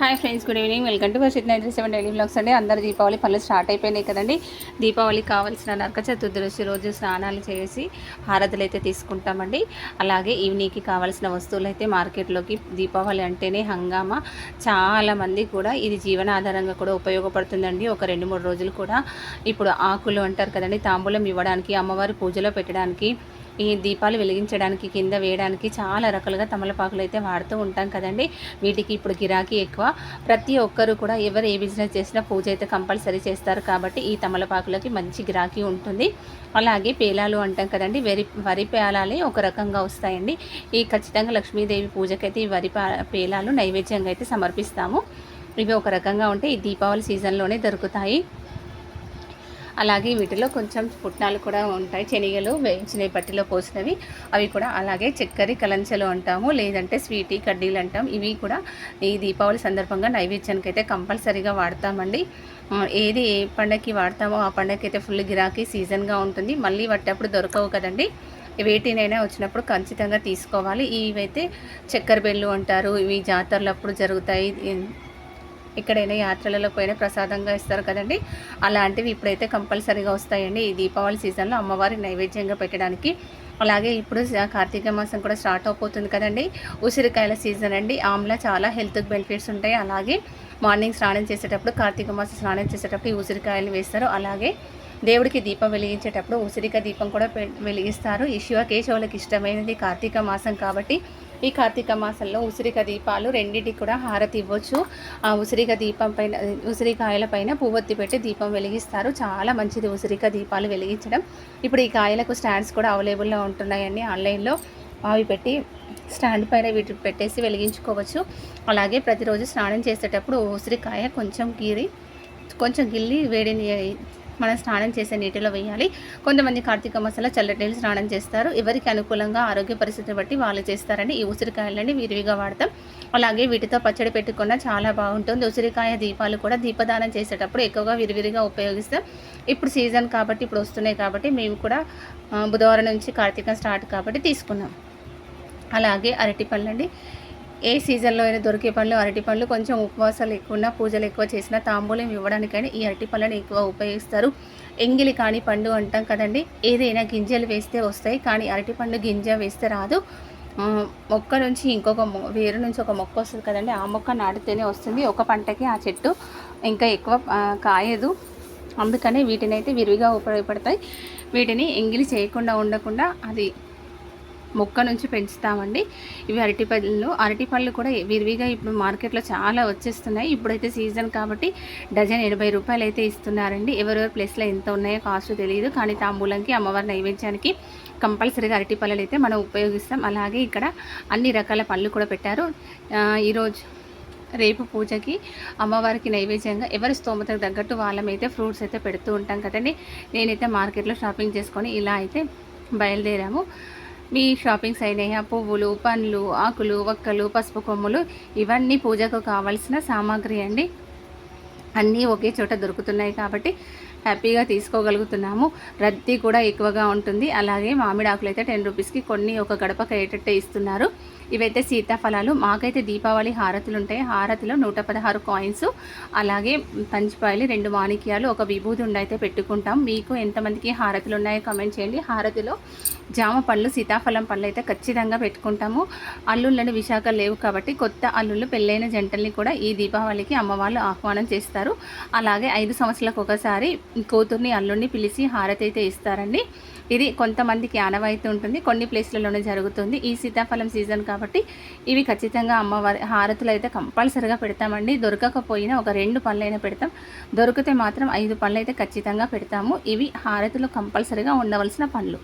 Hi friends good evening welcome to Varshith ninety seven daily vlogs అండి. అందరు దీపావళి పనులు start అయిపోయినాయి కదండి. దీపావళి కావాల్సిన నరక చతుర్దశి రోజు స్నానాలు చేసి హారతులు అయితే తీసుకుంటామండి. అలాగే ఈవినింగ్కి కావాల్సిన వస్తువులు అయితే మార్కెట్లోకి దీపావళి అంటేనే హంగామా. చాలా మంది కూడా ఇది జీవనాధారంగా కూడా ఉపయోగపడుతుందండి. ఒక రెండు మూడు రోజులు కూడా ఇప్పుడు ఆకులు అంటారు కదండి తాంబూలం ఇవ్వడానికి అమ్మవారి పూజలో పెట్టడానికి ఈ దీపాలు వెలిగించడానికి కింద వేయడానికి చాలా రకాలుగా తమలపాకులు అయితే వాడుతూ ఉంటాం కదండి. వీటికి ఇప్పుడు గిరాకీ ఎక్కువ. ప్రతి ఒక్కరు కూడా ఎవరు ఏ బిజినెస్ చేసినా పూజ అయితే కంపల్సరీ చేస్తారు కాబట్టి ఈ తమలపాకులకి మంచి గిరాకీ ఉంటుంది. అలాగే పేలాలు అంటాం కదండి వరి వరి పేలాలే ఒక రకంగా వస్తాయండి. ఈ ఖచ్చితంగా లక్ష్మీదేవి పూజకైతే ఈ వరి పేలాలు నైవేద్యంగా అయితే సమర్పిస్తాము. ఇవి ఒక రకంగా ఉంటే ఈ దీపావళి సీజన్లోనే దొరుకుతాయి. అలాగే వీటిలో కొంచెం పుట్నాలు కూడా ఉంటాయి. శనగలు వేయించిన పట్టిలో పోసినవి. అవి కూడా అలాగే చక్కెర కలంచెలు అంటాము. లేదంటే స్వీటీ కడ్డీలు అంటాం. ఇవి కూడా ఈ దీపావళి సందర్భంగా నైవేద్యానికి అయితే కంపల్సరీగా వాడతామండి. ఏది ఏ పండగకి వాడతామో ఆ పండగకి అయితే ఫుల్ గిరాకీ సీజన్గా ఉంటుంది. మళ్ళీ పట్టేప్పుడు దొరకవు కదండి. వేటినైనా వచ్చినప్పుడు ఖచ్చితంగా తీసుకోవాలి. ఇవైతే చక్కెర బెల్లు అంటారు. ఇవి జాతరలప్పుడు జరుగుతాయి. ఎక్కడైనా యాత్రలలో పోయినా ప్రసాదంగా ఇస్తారు కదండి. అలాంటివి ఇప్పుడైతే కంపల్సరీగా వస్తాయండి. ఈ దీపావళి సీజన్లో అమ్మవారి నైవేద్యంగా పెట్టడానికి. అలాగే ఇప్పుడు కార్తీక మాసం కూడా స్టార్ట్ అయిపోతుంది కదండి. ఉసిరికాయల సీజన్ అండి. ఆమ్లా చాలా హెల్త్ బెనిఫిట్స్ ఉంటాయి. అలాగే మార్నింగ్ స్నానం చేసేటప్పుడు కార్తీక మాసం స్నానం చేసేటప్పుడు ఈ ఉసిరికాయలు వేస్తారు. అలాగే దేవుడికి దీపం వెలిగించేటప్పుడు ఉసిరిక దీపం కూడా పె- వెలిగిస్తారు. ఈ శివ కేశవులకు ఇష్టమైనది కార్తీక మాసం కాబట్టి ఈ కార్తీక మాసంలో ఉసిరిక దీపాలు రెండింటికి కూడా హారతి ఇవ్వచ్చు. ఆ ఉసిరిక దీపం పైన ఉసిరికాయల పైన పువ్వొత్తి పెట్టి దీపం వెలిగిస్తారు. చాలా మంచిది ఉసిరిక దీపాలు వెలిగించడం. ఇప్పుడు ఈ కాయలకు స్టాండ్స్ కూడా అవైలబుల్లో ఉంటున్నాయండి ఆన్లైన్లో అవి పెట్టి స్టాండ్ పైన వీటి పెట్టేసి వెలిగించుకోవచ్చు. అలాగే ప్రతిరోజు స్నానం చేసేటప్పుడు ఉసిరికాయ కొంచెం గీరి కొంచెం గిల్లి వేడిని మనం స్నానం చేసే నీటిలో వేయాలి. కొంతమంది కార్తీక మాసంలో చల్లటి నీళ్ళు స్నానం చేస్తారు. ఎవరికి అనుకూలంగా ఆరోగ్య పరిస్థితిని బట్టి వాళ్ళు చేస్తారండి ఈ ఉసిరికాయలని విరివిగా వాడతాం. అలాగే వీటితో పచ్చడి పెట్టుకున్న చాలా బాగుంటుంది. ఉసిరికాయ దీపాలు కూడా దీపదానం చేసేటప్పుడు ఎక్కువగా విరివిరిగా ఉపయోగిస్తాం. ఇప్పుడు సీజన్ కాబట్టి ఇప్పుడు వస్తున్నాయి కాబట్టి మేము కూడా బుధవారం నుంచి కార్తీకం స్టార్ట్ కాబట్టి తీసుకున్నాం. అలాగే అరటి ఏ సీజన్లో అయినా దొరికే పండ్లు అరటి పండ్లు కొంచెం ఉపవాసాలు ఎక్కువన్నా పూజలు ఎక్కువ చేసినా తాంబూలం ఇవ్వడానికైనా ఈ అరటి పండ్లను ఎక్కువ ఉపయోగిస్తారు. ఎంగిలి కాని పండు అంటాం కదండి. ఏదైనా గింజలు వేస్తే వస్తాయి కానీ అరటి పండు గింజ వేస్తే రాదు. మొక్క నుంచి ఇంకొక మొ- వేరు నుంచి ఒక మొక్క వస్తుంది కదండి. ఆ మొక్క నాటితేనే వస్తుంది. ఒక పంటకి ఆ చెట్టు ఇంకా ఎక్కువ కాయదు. అందుకనే వీటిని అయితే విరివిగా ఉపయోగపడతాయి. వీటిని ఎంగిలి చేయకుండా ఉండకుండా అది మొక్క నుంచి పెంచుతామండి. ఇవి అరటిపళ్ళు అరటిపళ్ళు కూడా విరివిగా ఇప్పుడు మార్కెట్లో చాలా వచ్చేస్తున్నాయి. ఇప్పుడైతే సీజన్ కాబట్టి డజన్ ఎనభై రూపాయలు అయితే ఇస్తున్నారండి. ఎవరెవరి ప్లేస్లో ఎంత ఉన్నాయో కాస్ట్ తెలియదు కానీ తాంబూలంకి అమ్మవారి నైవేద్యానికి కంపల్సరీగా అరటిపళ్ళు అయితే మనం ఉపయోగిస్తాం. అలాగే ఇక్కడ అన్ని రకాల పళ్ళు కూడా పెట్టారు. ఈరోజు రేపు పూజకి అమ్మవారికి నైవేద్యంగా ఎవరి స్తోమతకు తగ్గట్టు వాళ్ళమైతే ఫ్రూట్స్ అయితే పెడుతూ ఉంటాం కదండి. నేనైతే మార్కెట్లో షాపింగ్ చేసుకొని ఇలా అయితే బయలుదేరాము. మీ షాపింగ్స్ అయినాయా పువ్వులు పండ్లు ఆకులు వక్కలు పసుపు కొమ్ములు ఇవన్నీ పూజకు కావలసిన సామాగ్రి అండి. అన్నీ ఒకే చోట దొరుకుతున్నాయి కాబట్టి హ్యాపీగా తీసుకోగలుగుతున్నాము. రద్దీ కూడా ఎక్కువగా ఉంటుంది. అలాగే మామిడి ఆకులు అయితే టెన్ రూపీస్కి కొన్ని ఒక గడపకు అయ్యేటట్టే ఇస్తున్నారు. ఇవైతే సీతాఫలాలు మాకైతే దీపావళి హారతులు ఉంటాయి హారతిలో నూట పదహారు కాయిన్స్ అలాగే పంచిపాయలు రెండు మాణిక్యాలు ఒక విభూతి ఉండైతే పెట్టుకుంటాం. మీకు ఎంతమందికి హారతులు ఉన్నాయో కమెంట్ చేయండి. హారతిలో జామ పళ్ళు సీతాఫలం పళ్ళు అయితే ఖచ్చితంగా పెట్టుకుంటాము. అల్లుళ్ళని విశాఖ లేవు కాబట్టి కొత్త అల్లుళ్ళు పెళ్ళైన జంటల్ని కూడా ఈ దీపావళికి అమ్మవాళ్ళు ఆహ్వానం చేస్తారు. అలాగే ఐదు సంవత్సరాలకు ఒకసారి కూతుర్ని అల్లుడిని పిలిచి హారతి అయితే ఇస్తారండి. ఇది కొంతమందికి ఆనవాయితీ ఉంటుంది. కొన్ని ప్లేస్లలోనే జరుగుతుంది. ఈ సీతాఫలం సీజన్ కాబట్టి ఇవి ఖచ్చితంగా అమ్మవారి హారతులు అయితే కంపల్సరిగా పెడతామండి. దొరకకపోయినా ఒక రెండు పళ్ళైనా పెడతాం. దొరికితే మాత్రం ఐదు పళ్ళు అయితే ఖచ్చితంగా పెడతాము. ఇవి హారతులు కంపల్సరిగా ఉండవలసిన పళ్ళు